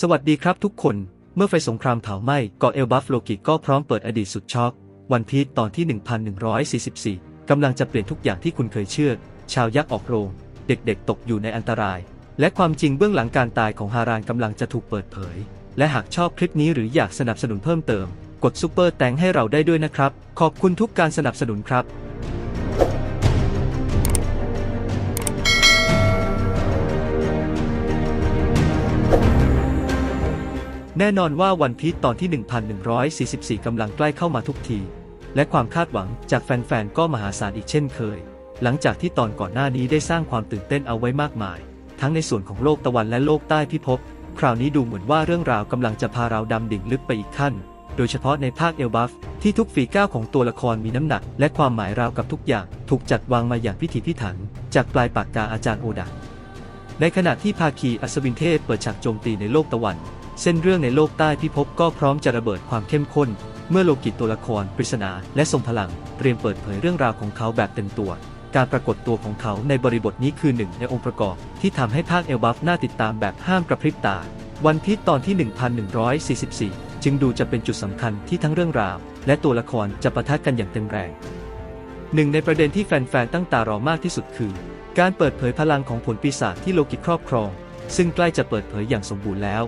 สวัสดีครับทุกคน เมื่อไฟสงครามเผาไหม้เกาะเอลบัฟโลกิก็พร้อมเปิดอดีตสุดช็อก วันพีชตอนที่ 1144 กำลังจะเปลี่ยนทุกอย่างที่คุณเคยเชื่อ ชาวยักษ์ออกโรง เด็กๆ ตกอยู่ในอันตราย และความจริงเบื้องหลังการตายของฮารานกำลังจะถูกเปิดเผย และหากชอบคลิปนี้หรืออยากสนับสนุนเพิ่มเติม กดซุปเปอร์แตงให้เราได้ด้วยนะครับ ขอบคุณทุกการสนับสนุนครับ แน่นอนว่าวันพีชตอนที่ 1144 กำลังใกล้เข้ามาทุกที และความคาดหวังจากแฟนๆ ก็มหาศาลอีกเช่นเคย หลังจากที่ตอนก่อนหน้านี้ได้สร้างความตื่นเต้นเอาไว้มากมาย ทั้งในส่วนของโลกตะวันและโลกใต้พิภพ คราวนี้ดูเหมือนว่าเรื่องราวกำลังจะพาเราดำดิ่งลึกไปอีกขั้น โดยเฉพาะในภาคเอลบัฟที่ทุกฝีก้าวของตัวละครมีน้ำหนัก และความหมายราวกับทุกอย่าง ถูกจัดวางมาอย่างพิถีพิถัน จากปลายปากกาอาจารย์โอดะในขณะที่ภาคีอัศวินเทพเปิดฉากโจมตีในโลกตะวัน เส้นเรื่องในโลกใต้พิภพก็พร้อมจะระเบิดความเข้มข้น เมื่อโลกิตตัวละครปริศนาและทรงพลัง เตรียมเปิดเผยเรื่องราวของเขาแบบเต็มตัว การปรากฏตัวของเขาในบริบทนี้คือหนึ่งในองค์ประกอบ ที่ทำให้ภาคเอลบัฟน่าติดตามแบบห้ามกระพริบตา วันพีชตอนที่ 1144 จึงดูจะเป็นจุดสำคัญที่ทั้งเรื่องราว และตัวละครจะปะทะกันอย่างเต็มแรงหนึ่งในประเด็นที่แฟนๆตั้งตารอมากที่สุดคือ การเปิดเผยพลังของผลปีศาจที่โลกิตครอบครอง ซึ่งใกล้จะเปิดเผยอย่างสมบูรณ์แล้ว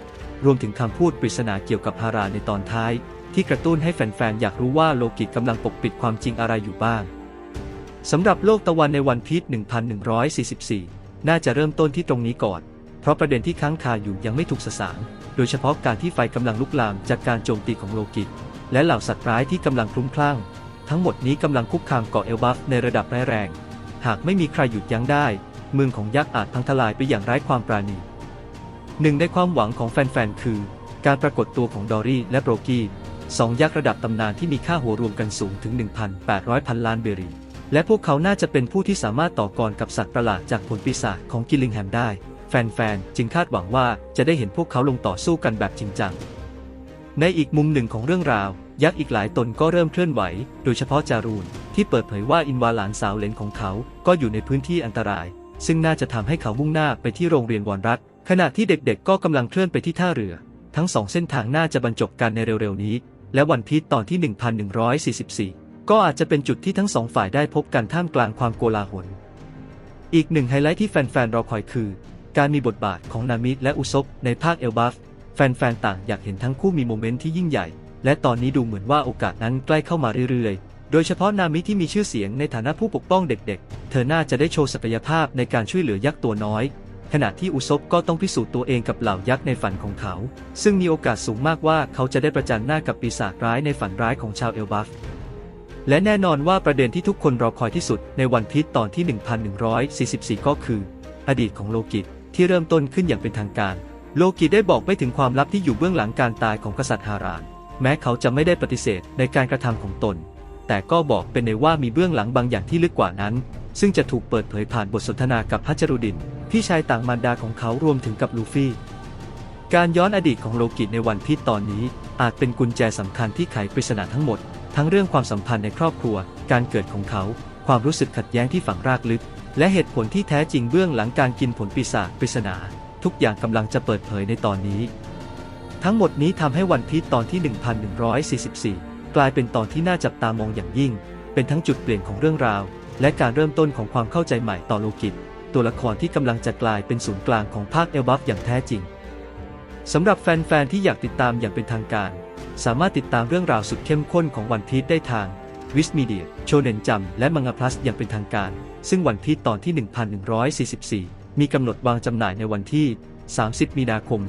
รวมถึงคำพูดปริศนาเกี่ยวกับฮาราในตอนท้าย ที่กระตุ้นให้แฟนๆ อยากรู้ว่าโลกิตกำลังปกปิดความจริงอะไรอยู่บ้างสำหรับโลกตะวันในวันพีช1144 น่าจะเริ่มต้นที่ตรงนี้ก่อน เพราะประเด็นที่ค้างคาอยู่ยังไม่ถูกสสาง โดยเฉพาะการที่ไฟกำลังลุกลามจากการโจมตีของโลกิตและเหล่าสัตว์ร้ายที่กำลังคลุ้มคลั่ง ทั้งหมดนี้กำลังคุกคามเกาะเอลบัฟในระดับร้ายแรง หากไม่มีใครหยุดยั้งได้ เมืองของยักษ์อาจพังทลายไปอย่างไร้ความปราณี หนึ่งในความหวังของแฟนๆ คือ การปรากฏตัวของดอรี่และโบรกี้สองยักษ์ระดับตำนานที่มีค่าหัวรวมกันสูงถึง 1,800 พันล้านเบรี และพวกเขาน่าจะเป็นผู้ที่สามารถต่อกรกับสัตว์ประหลาดจากผลปีศาจของกิลลิงแฮมได้ แฟนๆ จึงคาดหวังว่าจะได้เห็นพวกเขาลงต่อสู้กันแบบจริงจัง ในอีกมุมหนึ่งของเรื่องราว ยักษ์อีกหลายตนก็เริ่มเคลื่อนไหว โดยเฉพาะจารูนที่เปิดเผยว่าอินวาหลานสาวเลนของเขา ก็อยู่ในพื้นที่อันตราย ซึ่งน่าจะทำให้เขามุ่งหน้าไปที่โรงเรียนวอนรัฐ ขณะที่เด็กๆ ก็กำลังเคลื่อนไปที่ท่าเรือ ทั้งสองเส้นทางน่าจะบรรจบกันในเร็วๆนี้ และวันพีชตอนที่ 1144 ก็อาจจะเป็นจุดที่ทั้งสองฝ่ายได้พบกันท่ามกลางความโกลาหล อีกหนึ่งไฮไลท์ที่แฟนๆรอคอยคือ การมีบทบาทของนามิและอุซบในภาคเอลบัฟแฟนๆต่างอยากเห็นทั้งคู่มีโมเมนต์ที่ยิ่งใหญ่ และตอนนี้ดูเหมือนว่าโอกาสนั้นใกล้เข้ามาเรื่อยๆ โดยเฉพาะนามิที่มีชื่อเสียงในฐานะผู้ปกป้องเด็กๆ เธอน่าจะได้โชว์ศักยภาพในการช่วยเหลือยักษ์ตัวน้อย ขณะที่อุซบก็ต้องพิสูจน์ตัวเองกับเหล่ายักษ์ในฝันของเขา ซึ่งมีโอกาสสูงมากว่าเขาจะได้ประจันหน้ากับปีศาจร้ายในฝันร้ายของชาวเอลบัฟและแน่นอนว่าประเด็นที่ทุกคนรอคอยที่สุดในวันพีชตอนที่ 1144 ก็คือ อดีตของโลกิตที่เริ่มต้นขึ้นอย่างเป็นทางการ โลกิตได้บอกไปถึงความลับที่อยู่เบื้องหลังการตายของกษัตริย์ฮาราน แม้เขาจะไม่ได้ปฏิเสธในการกระทำของตน แต่ก็บอกเป็นในว่ามีเบื้องหลังบางอย่างที่ลึกกว่านั้น ซึ่งจะถูกเปิดเผยผ่านบทสนทนากับพัชรุดิน พี่ชายต่างมารดาของเขารวมถึงกับลูฟี่ การย้อนอดีตของโลกิตในวันพีชตอนนี้ อาจเป็นกุญแจสำคัญที่ไขปริศนาทั้งหมด ทั้งเรื่องความสัมพันธ์ในครอบครัว การเกิดของเขา ความรู้สึกขัดแย้งที่ฝังรากลึก และเหตุผลที่แท้จริงเบื้องหลังการกินผลปีศาจปริศนา ทุกอย่างกำลังจะเปิดเผยในตอนนี้ ทั้งหมดนี้ทำให้วันพีชตอนที่ 1144 กลายเป็นตอนที่น่าจับตามองอย่างยิ่ง เป็นทั้งจุดเปลี่ยนของเรื่องราว และการเริ่มต้นของความเข้าใจใหม่ต่อโลกิต ตัวละครที่กำลังจะกลายเป็นศูนย์กลางของภาคเอลบัฟอย่างแท้จริงสำหรับแฟนๆที่อยากติดตามอย่างเป็นทางการ สามารถติดตามเรื่องราวสุดเข้มข้นของวันพีชได้ทางวิสมีเดียโชเนนจัมและมังงะพลัสอย่างเป็นทางการ ซึ่งวันพีชตอนที่ 1144 มีกำหนดวางจำหน่ายในวันที่ 30 มีนาคม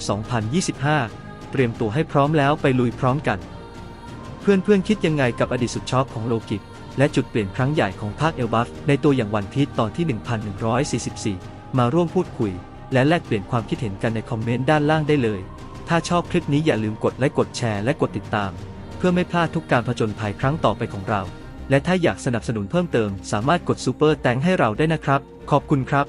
2025 เตรียมตัวให้พร้อมแล้วไปลุยพร้อมกัน เพื่อนๆคิดยังไงกับอดีตสุดช็อกของโลกิต และจุดเปลี่ยนครั้งใหญ่ของภาคเอลบัฟในตัวอย่างวันพีชตอนที่ 1144 มาร่วมพูดคุย และแลกเปลี่ยนความคิดเห็นกันในคอมเมนต์ด้านล่างได้เลย ถ้าชอบคลิปนี้อย่าลืมกดไลค์กดแชร์และกดติดตาม เพื่อไม่พลาดทุกการผจญภัยครั้งต่อไปของเรา และถ้าอยากสนับสนุนเพิ่มเติม สามารถกดซูเปอร์แตงให้เราได้นะครับ ขอบคุณครับ